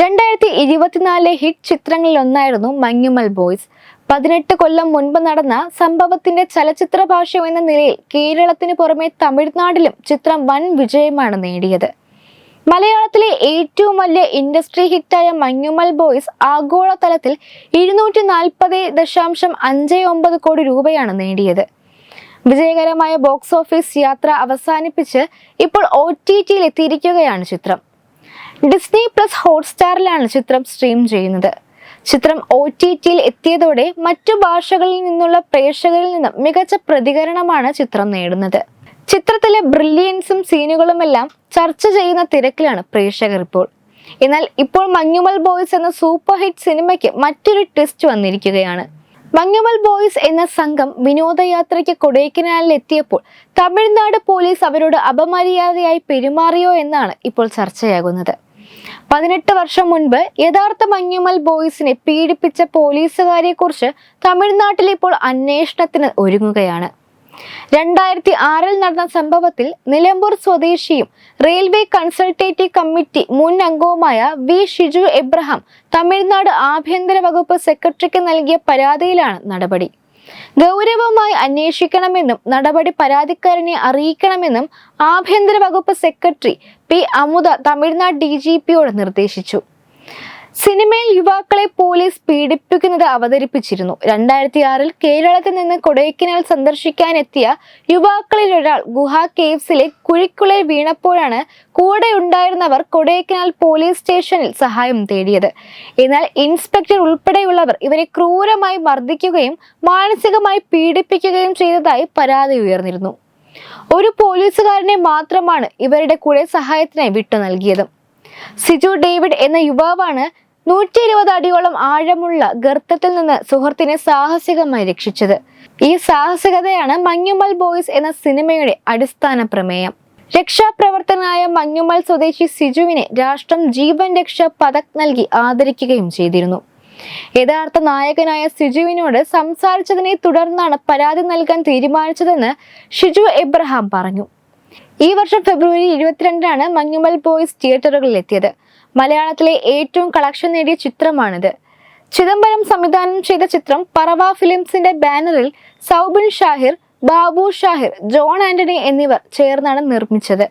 രണ്ടായിരത്തി ഇരുപത്തിനാലിലെ ഹിറ്റ് ചിത്രങ്ങളിൽ ഒന്നായിരുന്നു മഞ്ഞുമൽ ബോയ്സ്. പതിനെട്ട് കൊല്ലം മുൻപ് നടന്ന സംഭവത്തിന്റെ ചലച്ചിത്ര ഭാഷ്യം എന്ന നിലയിൽ കേരളത്തിന് പുറമെ തമിഴ്നാട്ടിലും ചിത്രം വൻ വിജയമാണ് നേടിയത്. മലയാളത്തിലെ ഏറ്റവും വലിയ ഇൻഡസ്ട്രി ഹിറ്റായ മഞ്ഞുമൽ ബോയ്സ് ആഗോളതലത്തിൽ ഇരുന്നൂറ്റി നാൽപ്പത് ദശാംശം അഞ്ച് ഒമ്പത് കോടി രൂപയാണ് നേടിയത്. വിജയകരമായ ബോക്സ് ഓഫീസ് യാത്ര അവസാനിപ്പിച്ച് ഇപ്പോൾ ഒ ടി ടിയിൽ എത്തിയിരിക്കുകയാണ് ചിത്രം. ഡിസ്നി പ്ലസ് ഹോട്ട്സ്റ്റാറിലാണ് ചിത്രം സ്ട്രീം ചെയ്യുന്നത്. ചിത്രം ഒ ടി ടിയിൽ എത്തിയതോടെ മറ്റു ഭാഷകളിൽ നിന്നുള്ള പ്രേക്ഷകരിൽ നിന്നും മികച്ച പ്രതികരണമാണ് ചിത്രം നേടുന്നത്. ചിത്രത്തിലെ ബ്രില്യൻസും സീനുകളുമെല്ലാം ചർച്ച ചെയ്യുന്ന തിരക്കിലാണ് പ്രേക്ഷകർ ഇപ്പോൾ. എന്നാൽ ഇപ്പോൾ മഞ്ഞുമൽ ബോയ്സ് എന്ന സൂപ്പർ ഹിറ്റ് സിനിമയ്ക്ക് മറ്റൊരു ട്വിസ്റ്റ് വന്നിരിക്കുകയാണ്. മഞ്ഞുമൽ ബോയ്സ് എന്ന സംഘം വിനോദയാത്രയ്ക്ക് കൊടൈക്കനാലിൽ എത്തിയപ്പോൾ തമിഴ്നാട് പോലീസ് അവരോട് അപമര്യാദയായി പെരുമാറിയോ എന്നാണ് ഇപ്പോൾ ചർച്ചയാകുന്നത്. പതിനെട്ട് വർഷം മുൻപ് യഥാർത്ഥ മഞ്ഞുമൽ ബോയ്സിനെ പീഡിപ്പിച്ച പോലീസുകാരെ കുറിച്ച് തമിഴ്നാട്ടിൽ ഇപ്പോൾ അന്വേഷണത്തിന് ഒരുങ്ങുകയാണ്. രണ്ടായിരത്തി ആറിൽ നടന്ന സംഭവത്തിൽ നിലമ്പൂർ സ്വദേശിയും റെയിൽവേ കൺസൾട്ടേറ്റീവ് കമ്മിറ്റി മുൻ അംഗവുമായ വി ഷിജു എബ്രഹാം തമിഴ്നാട് ആഭ്യന്തര വകുപ്പ് സെക്രട്ടറിക്ക് നൽകിയ പരാതിയിലാണ് നടപടി. ഗൗരവമായി അന്വേഷിക്കണമെന്നും നടപടി പരാതിക്കാരനെ അറിയിക്കണമെന്നും ആഭ്യന്തര വകുപ്പ് secretary P Amudha Tamil Nadu D നിർദ്ദേശിച്ചു. സിനിമയിൽ യുവാക്കളെ പോലീസ് പീഡിപ്പിക്കുന്നത് അവതരിപ്പിച്ചിരുന്നു. രണ്ടായിരത്തി ആറിൽ കേരളത്തിൽ നിന്ന് കൊടൈക്കനാൽ സന്ദർശിക്കാനെത്തിയ യുവാക്കളിൽ ഒരാൾ ഗുഹ കേവ്സിലെ കുഴിക്കുള്ളിൽ വീണപ്പോഴാണ് കൂടെ ഉണ്ടായിരുന്നവർ കൊടൈക്കനാൽ പോലീസ് സ്റ്റേഷനിൽ സഹായം തേടിയത്. എന്നാൽ ഇൻസ്പെക്ടർ ഉൾപ്പെടെയുള്ളവർ ഇവരെ ക്രൂരമായി മർദ്ദിക്കുകയും മാനസികമായി പീഡിപ്പിക്കുകയും ചെയ്തതായി പരാതി ഉയർന്നിരുന്നു. ഒരു പോലീസുകാരനെ മാത്രമാണ് ഇവരുടെ കൂടെ സഹായത്തിനായി വിട്ടു നൽകിയത്. സിജു ഡേവിഡ് എന്ന യുവാവാണ് നൂറ്റി ഇരുപത് അടിയോളം ആഴമുള്ള ഗർത്തത്തിൽ നിന്ന് സുഹൃത്തിനെ സാഹസികമായി രക്ഷിച്ചത്. ഈ സാഹസികതയാണ് മഞ്ഞുമൽ ബോയ്സ് എന്ന സിനിമയുടെ അടിസ്ഥാന പ്രമേയം. രക്ഷാപ്രവർത്തനായ മഞ്ഞുമൽ സ്വദേശി സിജുവിനെ രാഷ്ട്രം ജീവൻ രക്ഷ പതക് നൽകി ആദരിക്കുകയും ചെയ്തിരുന്നു. യഥാർത്ഥ നായകനായ സിജുവിനോട് സംസാരിച്ചതിനെ തുടർന്നാണ് പരാതി നൽകാൻ തീരുമാനിച്ചതെന്ന് ഷിജു എബ്രഹാം പറഞ്ഞു. ഈ വർഷം ഫെബ്രുവരി ഇരുപത്തിരണ്ടിനാണ് മഞ്ഞുമൽ ബോയ്സ് തിയേറ്ററുകളിൽ എത്തിയത് മലയാളത്തിലെ ഏറ്റവും കളക്ഷൻ നേടിയ ചിത്രമാണിത്. ചിദംബരം സംവിധാനം ചെയ്ത ചിത്രം പറവ ഫിലിംസിന്റെ ബാനറിൽ സൗബിൻ ഷാഹിർ ബാബു ഷാഹിർ ജോൺ ആന്റണി എന്നിവർ ചേർന്നാണ് നിർമ്മിച്ചത്.